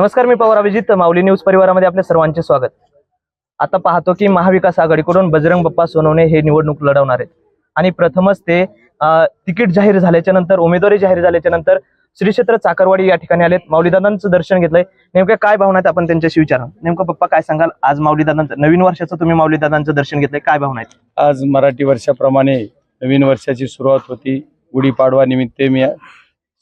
नमस्कार मी पवार अभिजित माऊली न्यूज परिवारामध्ये आपल्या सर्वांचे स्वागत. आता पाहतो की महाविकास आघाडीकडून बजरंग बाप्पा सोनवणे हे निवडणूक लढवणार आहेत. आणि प्रथमच ते तिकीट जाहीर झाल्याच्यानंतर उमेदवारी जाहीर झाल्याच्यानंतर श्री क्षेत्र चाकरवाडी या ठिकाणी आलेत. माऊलीदादांचं दर्शन घेतलंय. नेमक्या काय भावना आहेत आपण त्यांच्याशी विचारा नेमकं पप्पा काय सांगाल? आज माऊलीदादांचं नवीन वर्षाचं तुम्ही माऊलीदादांचं दर्शन घेतलंय. काय भावना आहेत? आज मराठी वर्षाप्रमाणे नवीन वर्षाची सुरुवात होती. गुढीपाडवा निमित्त मी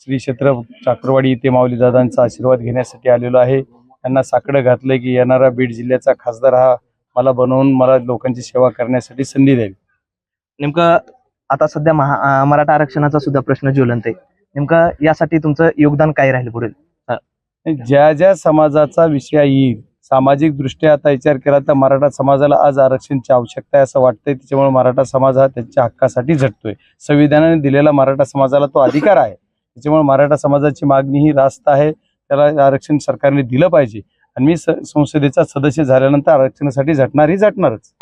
श्री क्षेत्र चाकरवाडी येथे माऊलीदादांचा आशीर्वाद घेण्यासाठी आलेलो आहे. त्यांना साकडं घातलंय की येणारा बीड जिल्ह्याचा खासदार हा मला बनवून मला लोकांची सेवा करण्यासाठी संधी द्यावी नेमकं आता सध्या महा मराठा आरक्षणाचा सुद्धा प्रश्न ज्वलंत आहे. नेमकं यासाठी तुमचं योगदान काय राहील पुढील? ज्या ज्या समाजाचा विषय येईल सामाजिक दृष्ट्या आता विचार केला तर मराठा समाजाला आज आरक्षणची आवश्यकता आहे असं वाटतंय. त्याच्यामुळे मराठा समाज हा त्यांच्या हक्कासाठी झटतोय. संविधानाने दिलेला मराठा समाजाला तो अधिकार आहे. त्याच्यामुळे मराठा समाजाची मागणी ही रास्त आहे. त्याला आरक्षण सरकारने दिलं पाहिजे. आणि मी संसदेचा सदस्य झाल्यानंतर आरक्षणासाठी झटणार ही झटणारच.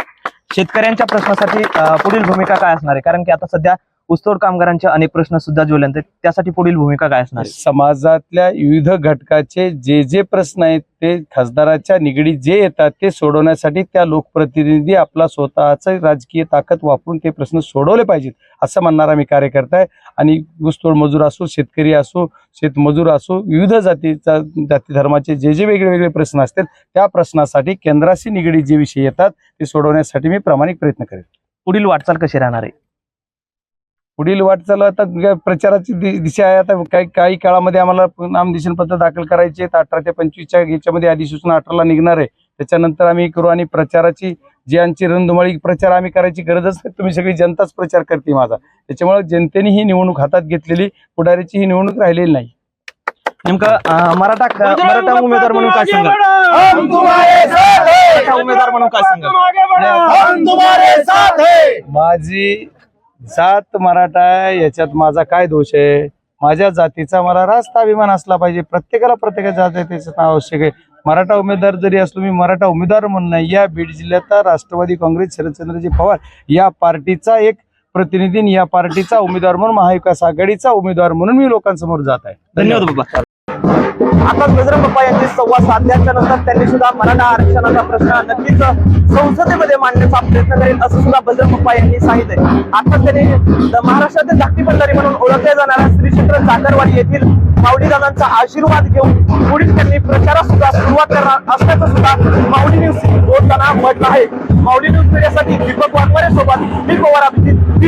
शेतकऱ्यांच्या प्रश्नासाठी पुढील भूमिका काय असणार आहे? कारण की आता सध्या ऊसतोड कामगारांचे अनेक प्रश्न सुद्धा ज्वलंत आहेत. त्यासाठी पुढील भूमिका काय असणार? समाजातल्या विविध घटकाचे जे जे प्रश्न आहेत ते खासदाराच्या निगडीत जे येतात ते सोडवण्यासाठी त्या लोकप्रतिनिधी आपला स्वतःच राजकीय ताकद वापरून ते प्रश्न सोडवले पाहिजेत असं म्हणणारा मी कार्यकर्ता आहे. आणि ऊसतोड मजूर असो शेतकरी असो शेतमजूर असो विविध जातीचा जाती धर्माचे जे जे वेगळे वेगळे प्रश्न असतील त्या प्रश्नासाठी केंद्राशी निगडीत जे विषय येतात ते सोडवण्यासाठी मी प्रामाणिक प्रयत्न करेन. पुढील वाटचाल कशी राहणार आहे? पुढील वाटचाल आता प्रचाराची दि- दिशा आहे. आता काही काही काळामध्ये आम्हाला नामनिशन पत्र दाखल करायचे आहेत. अठरा ते पंचवीसच्या याच्यामध्ये अधिसूचना अठराला निघणार आहे. त्याच्यानंतर आम्ही करू आणि प्रचाराची जी आमची रणधुमाळी प्रचार आम्ही करायची गरजच नाही. तुम्ही सगळी जनताच प्रचार करते माझा. त्याच्यामुळे जनतेने ही निवडणूक हातात घेतलेली पुढारीची ही निवडणूक राहिलेली नाही. नेमकं मराठा मराठा उमेदवार म्हणून काय मराठा उमेदवार म्हणून काय सांगाल? माझी जात मराठा आहे याच्यात माझा काय दोष आहे? माझ्या जातीचा मला रास्त अभिमान असला पाहिजे. प्रत्येकाला प्रत्येकाच्या जातीचं नाव आवश्यक आहे. मराठा उमेदवार जरी असलो मी मराठा उमेदवार म्हणून नाही. या बीड जिल्ह्याचा राष्ट्रवादी काँग्रेस शरदचंद्रजी पवार या पार्टीचा एक प्रतिनिधी या पार्टीचा उमेदवार म्हणून महाविकास आघाडीचा उमेदवार म्हणून मी लोकांसमोर जात आहे. धन्यवाद बाबा. आता बजरंग यांनी संवाद साधल्याच्या नंतर त्यांनी सुद्धा मराठा आरक्षणाचा प्रश्न नक्कीच संसदेमध्ये मांडण्याचा प्रयत्न करेल असं सुद्धा बजरंगप्पा यांनी सांगितलंय. आता त्यांनी महाराष्ट्रातील धाकटी भंडारी म्हणून ओळखल्या जाणाऱ्या श्री क्षेत्र चाकरवाडी येथील माऊली दादांचा आशीर्वाद घेऊन पुढील त्यांनी प्रचारास सुद्धा सुरुवात करणार असल्याचं सुद्धा माऊली न्यूज बोलताना म्हटलं आहे. माऊली न्यूज मीडियासाठी दीपक वाघमारे सोबत मी पवार अभिजित.